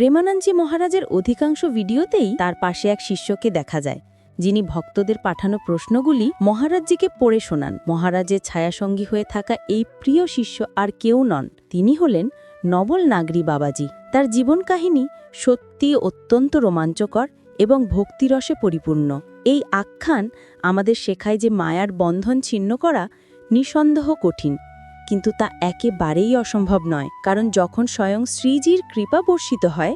প্রেমানন্দজি মহারাজের অধিকাংশ ভিডিওতেই তার পাশে এক শিষ্যকে দেখা যায়, যিনি ভক্তদের পাঠানো প্রশ্নগুলি মহারাজজিকে পড়ে শোনান। মহারাজের ছায়াসঙ্গী হয়ে থাকা এই প্রিয় শিষ্য আর কেউ নন, তিনি হলেন নবল নাগরী বাবাজি। তার জীবন কাহিনী সত্যি অত্যন্ত রোমাঞ্চকর এবং ভক্তিরসে পরিপূর্ণ। এই আখ্যান আমাদের শেখায় যে মায়ার বন্ধন ছিন্ন করা নিঃসন্দেহ কঠিন। কিন্তু তা একেবারেই অসম্ভব নয়, কারণ যখন স্বয়ং শ্রীজির কৃপা বর্ষিত হয়,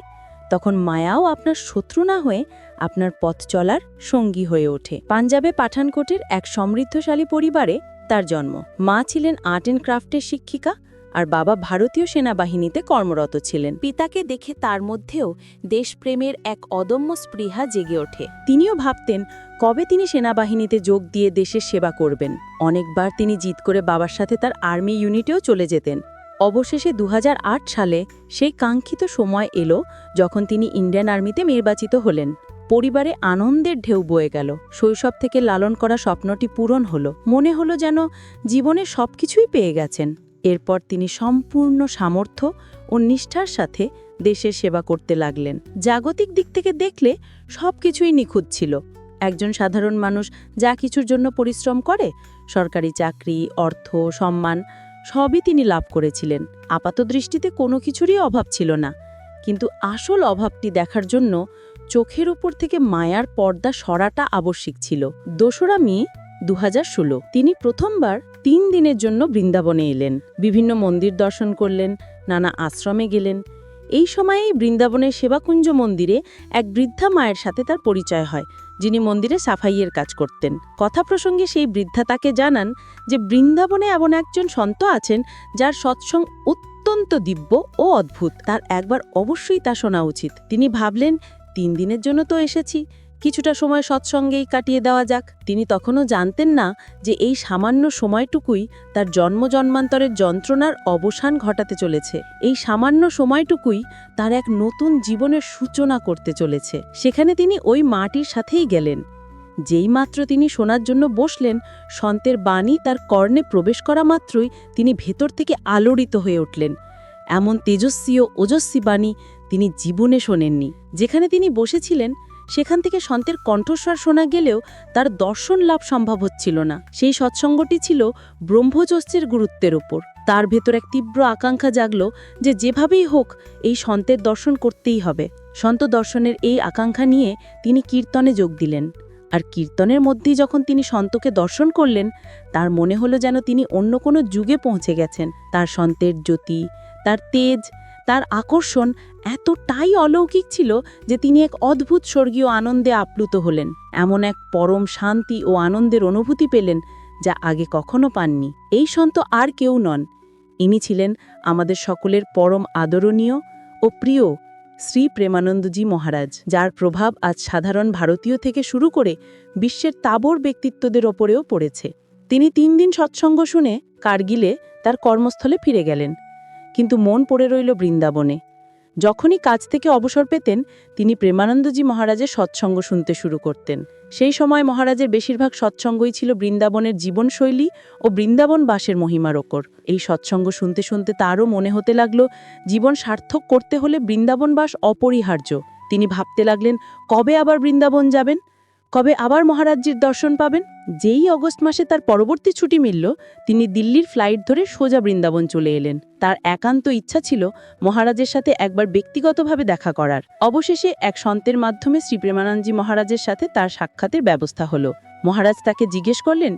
তখন মায়াও আপনার শত্রু না হয়ে আপনার পথ চলার সঙ্গী হয়ে ওঠে। পাঞ্জাবে পাঠানকোটের এক সমৃদ্ধশালী পরিবারে তার জন্ম। মা ছিলেন আর্ট অ্যান্ড ক্রাফটের শিক্ষিকা আর বাবা ভারতীয় সেনাবাহিনীতে কর্মরত ছিলেন। পিতাকে দেখে তার মধ্যেও দেশপ্রেমের এক অদম্য স্পৃহা জেগে ওঠে। তিনিও ভাবতেন, কবে তিনি সেনাবাহিনীতে যোগ দিয়ে দেশের সেবা করবেন? অনেকবার তিনি জিদ করে বাবার সাথে তার আর্মি ইউনিটেও চলে যেতেন। অবশেষে দু হাজার আট সালে সেই কাঙ্ক্ষিত সময় এলো যখন তিনি ইন্ডিয়ান আর্মিতে নির্বাচিত হলেন। পরিবারে আনন্দের ঢেউ বয়ে গেল। শৈশব থেকে লালন করা স্বপ্নটি পূরণ হলো। মনে হলো যেন জীবনে সবকিছুই পেয়ে গেছেন। এরপর তিনি সম্পূর্ণ সামর্থ্য ও নিষ্ঠার সাথে দেশের সেবা করতে লাগলেন। জাগতিক দিক থেকে দেখলে সব কিছুই নিখুঁত ছিল। একজন সাধারণ মানুষ যা কিছুর জন্য পরিশ্রম করে, সরকারি চাকরি, অর্থ, সম্মান, সবই তিনি লাভ করেছিলেন। আপাত দৃষ্টিতে কোনো কিছুরই অভাব ছিল না। কিন্তু আসল অভাবটি দেখার জন্য চোখের উপর থেকে মায়ার পর্দা সরাটা আবশ্যিক ছিল। দোসরা মে দু তিনি প্রথমবার তিন দিনের জন্য বৃন্দাবনে এলেন। বিভিন্ন মন্দির দর্শন করলেন, নানা আশ্রমে গেলেন। এই সময়েই বৃন্দাবনের সেবাকুঞ্জ মন্দিরে এক বৃদ্ধা মায়ের সাথে তার পরিচয় হয়, যিনি মন্দিরে সাফাইয়ের কাজ করতেন। কথা প্রসঙ্গে সেই বৃদ্ধা তাকে জানান যে বৃন্দাবনে এমন একজন সন্ত আছেন যার সৎসঙ্গ অত্যন্ত দিব্য ও অদ্ভুত। তার একবার অবশ্যই তা শোনা উচিত। তিনি ভাবলেন, তিন দিনের জন্য তো এসেছি। কিছুটা সময় সৎসঙ্গেই কাটিয়ে দেওয়া যাক। তিনি তখনও জানতেন না যে এই সামান্য সময়টুকুই তার জন্ম জন্মান্তরের যন্ত্রণার অবসান ঘটাতে চলেছে। এই সামান্য সময়টুকুই তার এক নতুন জীবনের সূচনা করতে চলেছে। সেখানে তিনি ওই মাটির সাথেই গেলেন। যেই মাত্র তিনি শোনার জন্য বসলেন, সন্তের বাণী তার কর্ণে প্রবেশ করা মাত্রই তিনি ভেতর থেকে আলোড়িত হয়ে উঠলেন। এমন তেজস্বী ও ওজস্বী বাণী তিনি জীবনে শোনেননি। যেখানে তিনি বসেছিলেন সেখান থেকে সন্তের কণ্ঠস্বর শোনা গেলেও তার দর্শন লাভ সম্ভব হচ্ছিল না। সেই সৎসঙ্গটি ছিল ব্রহ্মচর্যের গুরুত্বের ওপর। তার ভেতর এক তীব্র আকাঙ্ক্ষা জাগল যে যেভাবেই হোক এই সন্তের দর্শন করতেই হবে। সন্ত দর্শনের এই আকাঙ্ক্ষা নিয়ে তিনি কীর্তনে যোগ দিলেন। আর কীর্তনের মধ্যেই যখন তিনি সন্তকে দর্শন করলেন, তার মনে হলো যেন তিনি অন্য কোনো যুগে পৌঁছে গেছেন। তার সন্তের জ্যোতি, তার তেজ, তার আকর্ষণ এতটাই অলৌকিক ছিল যে তিনি এক অদ্ভুত স্বর্গীয় আনন্দে আপ্লুত হলেন, এমন এক পরম শান্তি ও আনন্দের অনুভূতি পেলেন যা আগে কখনো পাননি। এই সন্ত আর কেউ নন। ইনি ছিলেন আমাদের সকলের পরম আদরণীয় ও প্রিয় শ্রী প্রেমানন্দজি মহারাজ, যার প্রভাব আজ সাধারণ ভারতীয় থেকে শুরু করে বিশ্বের তাবর ব্যক্তিত্বদের ওপরেও পড়েছে। তিনি তিন দিন সৎসঙ্গ শুনে কার্গিলে তার কর্মস্থলে ফিরে গেলেন, কিন্তু মন পড়ে রইল বৃন্দাবনে। যখনই কাজ থেকে অবসর পেতেন, তিনি প্রেমানন্দজি মহারাজের সৎসঙ্গ শুনতে শুরু করতেন। সেই সময় মহারাজের বেশিরভাগ সৎসঙ্গই ছিল বৃন্দাবনের জীবনশৈলী ও বৃন্দাবন বাসের মহিমার ওপর। এই সৎসঙ্গ শুনতে শুনতে তারও মনে হতে লাগল, জীবন সার্থক করতে হলে বৃন্দাবন বাস অপরিহার্য। তিনি ভাবতে লাগলেন, কবে আবার বৃন্দাবন যাবেন? কবে আবার মহারাজ্যের দর্শন পাবেন? যেই অগস্ট মাসে তার পরবর্তী ছুটি মিলল, তিনি দিল্লির ফ্লাইট ধরে সোজা বৃন্দাবন চলে এলেন। তার একান্ত ইচ্ছা ছিল মহারাজের সাথে একবার ব্যক্তিগতভাবে দেখা করার। অবশেষে এক সন্তের মাধ্যমে শ্রী প্রেমানন্দজি মহারাজের সাথে তার সাক্ষাতের ব্যবস্থা হলো। মহারাজ তাকে জিজ্ঞেস করলেন,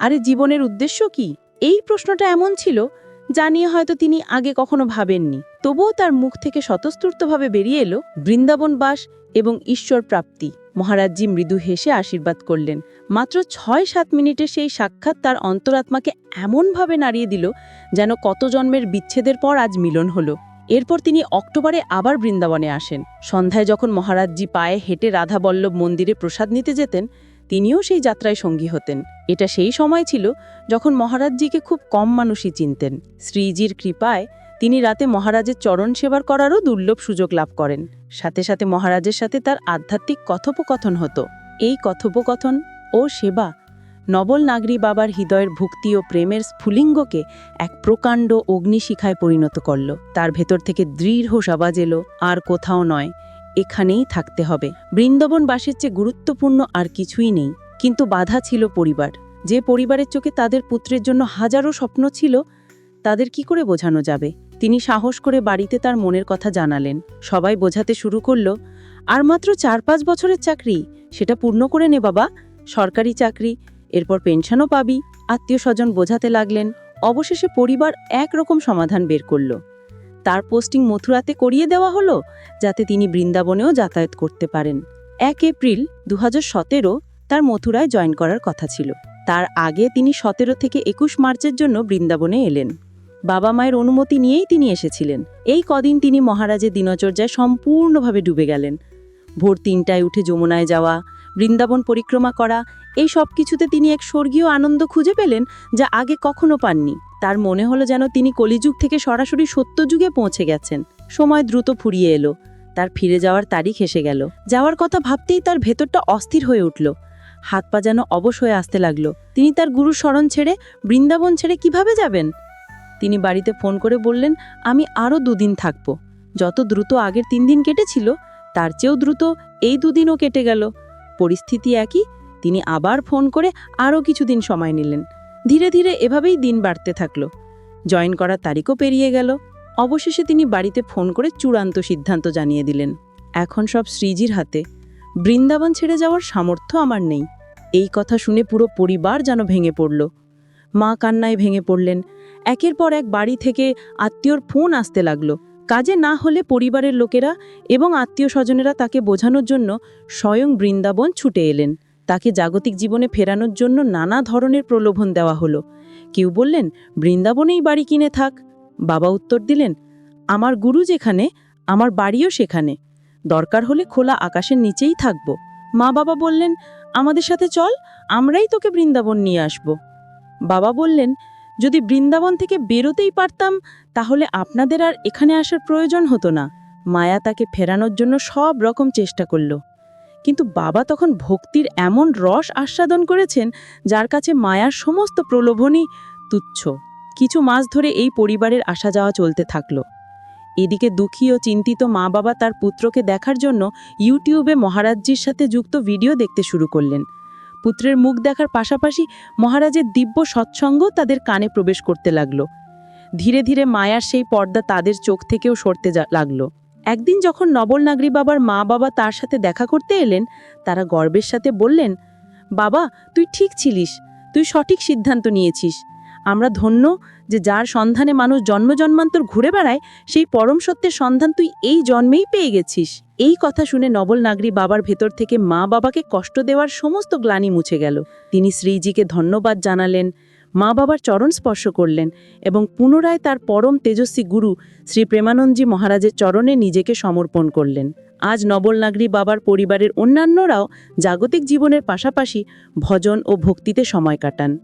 আরে, জীবনের উদ্দেশ্য কি? এই প্রশ্নটা এমন ছিল যা নিয়ে হয়তো তিনি আগে কখনো ভাবেননি। তবুও তার মুখ থেকে স্বতঃস্ফূর্তভাবে বেরিয়ে এলো বৃন্দাবন বাস এবং ঈশ্বর প্রাপ্তি। মহারাজজি মৃদু হেসে আশীর্বাদ করলেন। মাত্র ছয় সাত মিনিটে সেই সাক্ষাৎ তার অন্তরাত্মাকে এমনভাবে নাড়িয়ে দিল যেন কত জন্মের বিচ্ছেদের পর আজ মিলন হলো। এরপর তিনি অক্টোবরে আবার বৃন্দাবনে আসেন। সন্ধ্যায় যখন মহারাজজি পায়ে হেঁটে রাধাবল্লভ মন্দিরে প্রসাদ নিতে যেতেন, তিনিও সেই যাত্রায় সঙ্গী হতেন। এটা সেই সময় ছিল যখন মহারাজজিকে খুব কম মানুষই চিনতেন। শ্রীজির কৃপায় তিনি রাতে মহারাজের চরণ সেবার করারও দুর্লভ সুযোগ লাভ করেন। সাথে সাথে মহারাজের সাথে তার আধ্যাত্মিক কথোপকথন হতো। এই কথোপকথন ও সেবা নবল নাগরী বাবার হৃদয়ের ভক্তি ও প্রেমের স্ফুলিঙ্গকে এক প্রকাণ্ড অগ্নিশিখায় পরিণত করল। তার ভেতর থেকে দৃঢ় আওয়াজ এলো, আর কোথাও নয়, এখানেই থাকতে হবে। বৃন্দাবনবাসীর চেয়ে গুরুত্বপূর্ণ আর কিছুই নেই। কিন্তু বাধা ছিল পরিবার। যে পরিবারের চোখে তাদের পুত্রের জন্য হাজারো স্বপ্ন ছিল, তাদের কি করে বোঝানো যাবে? তিনি সাহস করে বাড়িতে তার মনের কথা জানালেন। সবাই বোঝাতে শুরু করল, আর মাত্র চার পাঁচ বছরের চাকরি, সেটা পূর্ণ করে নে বাবা। সরকারি চাকরি, এরপর পেনশনও পাবি। আত্মীয় স্বজন বোঝাতে লাগলেন। অবশেষে পরিবার একরকম সমাধান বের করল। তার পোস্টিং মথুরাতে করিয়ে দেওয়া হলো, যাতে তিনি বৃন্দাবনেও যাতায়াত করতে পারেন। এক এপ্রিল দু হাজার সতেরো তার মথুরায় জয়েন করার কথা ছিল। তার আগে তিনি সতেরো থেকে একুশ মার্চের জন্য বৃন্দাবনে এলেন। বাবা মায়ের অনুমতি নিয়েই তিনি এসেছিলেন। এই কদিন তিনি মহারাজের দিনচর্যায় সম্পূর্ণভাবে ডুবে গেলেন। ভোর তিনটায় উঠে যমুনায় যাওয়া, বৃন্দাবন পরিক্রমা করা, এই সব কিছুতে তিনি এক স্বর্গীয় আনন্দ খুঁজে পেলেন যা আগে কখনো পাননি। তার মনে হলো যেন তিনি কলিযুগ থেকে সরাসরি সত্যযুগে পৌঁছে গেছেন। সময় দ্রুত ফুরিয়ে এলো। তার ফিরে যাওয়ার তারিখ এসে গেল। যাওয়ার কথা ভাবতেই তার ভেতরটা অস্থির হয়ে উঠল। হাত পা যেন অবশ হয়ে আসতে লাগল। তিনি তার গুরুর স্মরণ ছেড়ে বৃন্দাবন ছেড়ে কীভাবে যাবেন? তিনি বাড়িতে ফোন করে বললেন, আমি আরও দুদিন থাকব। যত দ্রুত আগের তিন দিন কেটেছিল, তার চেয়েও দ্রুত এই দুদিনও কেটে গেল। পরিস্থিতি একই, তিনি আবার ফোন করে আরও কিছুদিন সময় নিলেন। ধীরে ধীরে এভাবেই দিন বাড়তে থাকল। জয়েন করার তারিখও পেরিয়ে গেল। অবশেষে তিনি বাড়িতে ফোন করে চূড়ান্ত সিদ্ধান্ত জানিয়ে দিলেন, এখন সব শ্রীজির হাতে। বৃন্দাবন ছেড়ে যাওয়ার সামর্থ্য আমার নেই। এই কথা শুনে পুরো পরিবার যেন ভেঙে পড়ল। মা কান্নায় ভেঙে পড়লেন। একের পর এক বাড়ি থেকে আত্মীয়র ফোন আসতে লাগল। কাজে না হলে পরিবারের লোকেরা এবং আত্মীয় স্বজনেরা তাকে বোঝানোর জন্য স্বয়ং বৃন্দাবন ছুটে এলেন। তাকে জাগতিক জীবনে ফেরানোর জন্য নানা ধরনের প্রলোভন দেওয়া হলো। কেউ বললেন, বৃন্দাবনেই বাড়ি কিনে থাক। বাবা উত্তর দিলেন, আমার গুরু যেখানে, আমার বাড়িও সেখানে। দরকার হলে খোলা আকাশের নিচেই থাকব। মা বাবা বললেন, আমাদের সাথে চল, আমরাই তোকে বৃন্দাবন নিয়ে আসব। বাবা বললেন যদি বৃন্দাবন থেকে বেরোতেই পারতাম, তাহলে আপনাদের আর এখানে আসার প্রয়োজন হতো না। মায়া তাকে ফেরানোর জন্য সব রকম চেষ্টা করল। কিন্তু বাবা তখন ভক্তির এমন রস আস্বাদন করেছেন, যার কাছে মায়ার সমস্ত প্রলোভনই তুচ্ছ। কিছু মাস ধরে এই পরিবারের আসা যাওয়া চলতে থাকল। এদিকে দুঃখী ও চিন্তিত মা বাবা তার পুত্রকে দেখার জন্য ইউটিউবে মহারাজজির সাথে যুক্ত ভিডিও দেখতে শুরু করলেন। পুত্রের মুখ দেখার পাশাপাশি মহারাজের দিব্য সৎসঙ্গ তাদের কানে প্রবেশ করতে লাগল। ধীরে ধীরে মায়ার সেই পর্দা তাদের চোখ থেকেও সরতে লাগল। একদিন যখন নবল নাগরী বাবার মা বাবা তার সাথে দেখা করতে এলেন, তারা গর্বের সাথে বললেন, বাবা, তুই ঠিক ছিলিস। তুই সঠিক সিদ্ধান্ত নিয়েছিস। আমরা ধন্য যে যার সন্ধানে মানুষ জন্ম জন্মান্তর ঘুরে বেড়ায়, সেই পরম সত্যের সন্ধান তুই এই জন্মেই পেয়ে গেছিস। এই কথা শুনে নবল নাগরী বাবার ভেতর থেকে মা বাবাকে কষ্ট দেওয়ার সমস্ত গ্লানি মুছে গেল। তিনি শ্রীজিকে ধন্যবাদ জানালেন, মা বাবার চরণ স্পর্শ করলেন এবং পুনরায় তার পরম তেজস্বী গুরু শ্রী প্রেমানন্দজি মহারাজের চরণে নিজেকে সমর্পণ করলেন। আজ নবল নাগরী বাবার পরিবারের অন্যান্যরাও জাগতিক জীবনের পাশাপাশি ভজন ও ভক্তিতে সময় কাটান।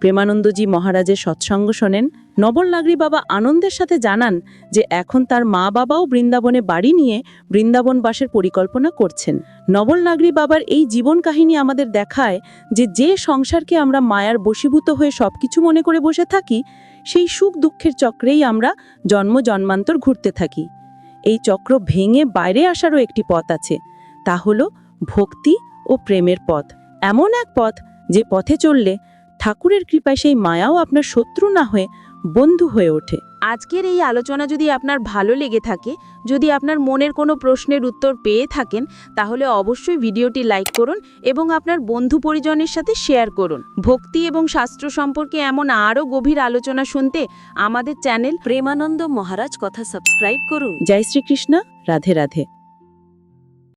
প্রেমানন্দজি মহারাজের সৎসঙ্গ শোনেন। নবল নাগরী বাবা আনন্দের সাথে জানান যে এখন তার মা বাবাও বৃন্দাবনে বাড়ি নিয়ে বৃন্দাবন বাসের পরিকল্পনা করছেন। নবল নাগরী বাবার এই জীবন কাহিনী আমাদের দেখায় যে যে সংসারকে আমরা মায়ার বশীভূত হয়ে সবকিছু মনে করে বসে থাকি, সেই সুখ দুঃখের চক্রেই আমরা জন্ম জন্মান্তর ঘুরতে থাকি। এই চক্র ভেঙে বাইরে আসারও একটি পথ আছে। তা হলো ভক্তি ও প্রেমের পথ। এমন এক পথ যে পথে চললে ঠাকুরের কৃপায় সেই মায়াও আপনার শত্রু না হয়ে বন্ধু হয়ে ওঠে। আজকের এই আলোচনা যদি আপনার ভালো লেগে থাকে যদি আপনার মনের কোনো প্রশ্নের উত্তর পেয়ে থাকেন তাহলে অবশ্যই ভিডিওটি লাইক করুন এবং আপনার বন্ধু পরিজনের সাথে শেয়ার করুন। ভক্তি এবং শাস্ত্র সম্পর্কে এমন আরও গভীর আলোচনা শুনতে আমাদের চ্যানেল প্রেমানন্দ মহারাজ কথা সাবস্ক্রাইব করুন। জয় শ্রীকৃষ্ণ রাধে রাধে।